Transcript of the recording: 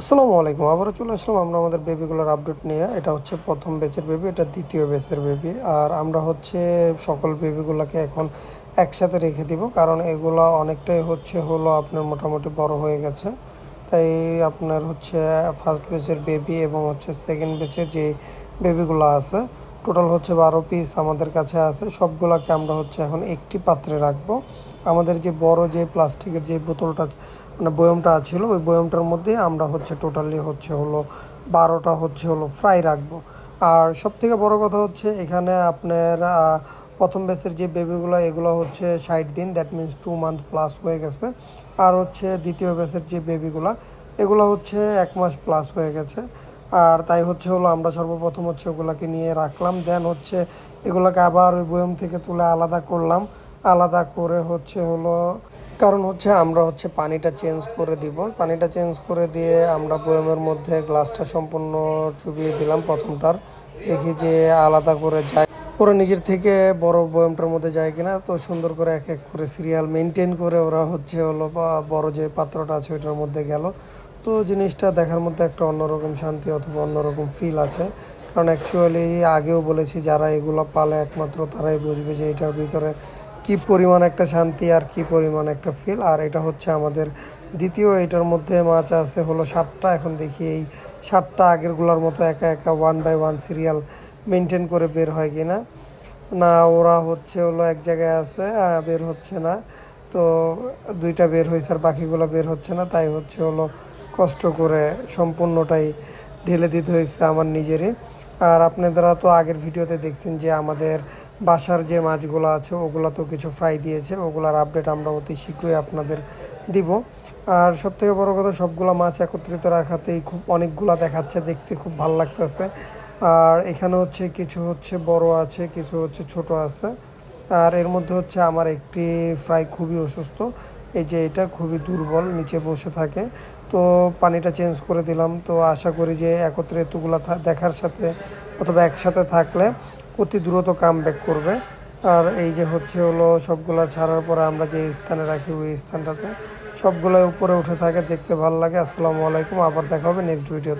আসসালামু আলাইকুম। আবারও চলে আসলাম আমরা আমাদের বেবিগুলোর আপডেট নিয়ে। এটা হচ্ছে প্রথম বেচের বেবি এটা দ্বিতীয় বেচের বেবি আর আমরা হচ্ছে সকল বেবিগুলোকে এখন একসাথে রেখে দিব, কারণ এগুলো অনেকটাই হচ্ছে হলো আপনার মোটামুটি বড় হয়ে গেছে। তাই আপনার হচ্ছে ফার্স্ট বেচের বেবি এবং হচ্ছে সেকেন্ড বেচের যে বেবিগুলো আছে টোটাল হচ্ছে বারো পিস আমাদের কাছে আছে। সবগুলোকে আমরা হচ্ছে এখন একটি পাত্রে রাখব। আমাদের যে বড় যে প্লাস্টিকের যে বোতলটা মানে বয়মটা ছিল, ওই বয়মটার মধ্যে আমরা হচ্ছে টোটালি হচ্ছে হলো বারোটা হচ্ছে হলো ফ্রাই রাখব। আর সব থেকে বড় কথা হচ্ছে এখানে আপনার প্রথম ব্যাচের যে বেবিগুলো এগুলো হচ্ছে ষাট দিন that means two month plus হয়ে গেছে। আর হচ্ছে দ্বিতীয় ব্যাচের যে বেবিগুলো এগুলো হচ্ছে এক মাস প্লাস হয়ে গেছে। আর তাই হচ্ছে হলো আমরা সর্বপ্রথম হচ্ছে ওগুলাকে নিয়ে রাখলাম। দেন হচ্ছে এগুলোকে আবার ওই বয়ম থেকে তুলে আলাদা করলাম। আলাদা করে হচ্ছে হলো, কারণ হচ্ছে আমরা হচ্ছে পানিটা চেঞ্জ করে দিব। পানিটা চেঞ্জ করে দিয়ে আমরা বয়মের মধ্যে গ্লাসটা সম্পূর্ণ চুবিয়ে দিলাম প্রথমটার। দেখি যে আলাদা করে যায়। ওরা নিজের থেকে বড় বয়মটার মধ্যে যায় কিনা, তো সুন্দর করে এক এক করে সিরিয়াল মেনটেন করে ওরা হচ্ছে হলো বা বড় যে পাত্রটা আছে ওইটার মধ্যে গেল। তো জিনিসটা দেখার মধ্যে একটা অন্যরকম শান্তি অথবা অন্যরকম ফিল আছে। কারণ অ্যাকচুয়ালি আগেও বলেছি, যারা এগুলো পালে একমাত্র তারাই বুঝবে যে এটার ভিতরে কি পরিমাণ একটা শান্তি আর কি পরিমাণ একটা ফিল আর এটা হচ্ছে আমাদের দ্বিতীয়, এটার মধ্যে মাছ আছে হলো সাতটা। এখন দেখি এই সাতটা আগেরগুলোর মতো একা একা one by one serial maintain করে বের হয় কি না না ওরা হচ্ছে হলো এক জায়গায় আছে বের হচ্ছে না। তো দুইটা বের হয়েছে আর বাকিগুলো বের হচ্ছে না। তাই হচ্ছে হলো কষ্ট করে সম্পূর্ণটাই ঢেলে দিতে হয়েছে আমার নিজেরই। আর আপনারা তো আগের ভিডিওতে দেখছেন যে আমাদের বাসার যে মাছগুলো আছে, ওগুলো তো কিছু ফ্রাই দিয়েছে, ওগুলার আপডেট আমরা অতি শীঘ্রই আপনাদের দিব। আর সব থেকে বড় কথা, সবগুলো মাছ একত্রিত রাখাতেই খুব অনেকগুলা দেখাচ্ছে, দেখতে খুব ভালো লাগতেছে। আর এখানে হচ্ছে কিছু হচ্ছে বড় আছে, কিছু হচ্ছে ছোট আছে। আর এর মধ্যে হচ্ছে আমার একটি ফ্রাই খুবই অসুস্থ। এই যে এটা খুবই দুর্বল, নিচে বসে থাকে। তো পানিটা চেঞ্জ করে দিলাম। তো আশা করি যে একত্রে এতগুলা দেখার সাথে অথবা একসাথে থাকলে অতি দ্রুত কাম ব্যাক করবে। আর এই যে হচ্ছে হলো সবগুলা ছাড়ার পরে আমরা যে স্থানে রাখি ওই স্থানটাতে সবগুলো উপরে উঠে থাকে, দেখতে ভালো লাগে। আসসালামু আলাইকুম, আবার দেখা হবে নেক্সট ভিডিওতে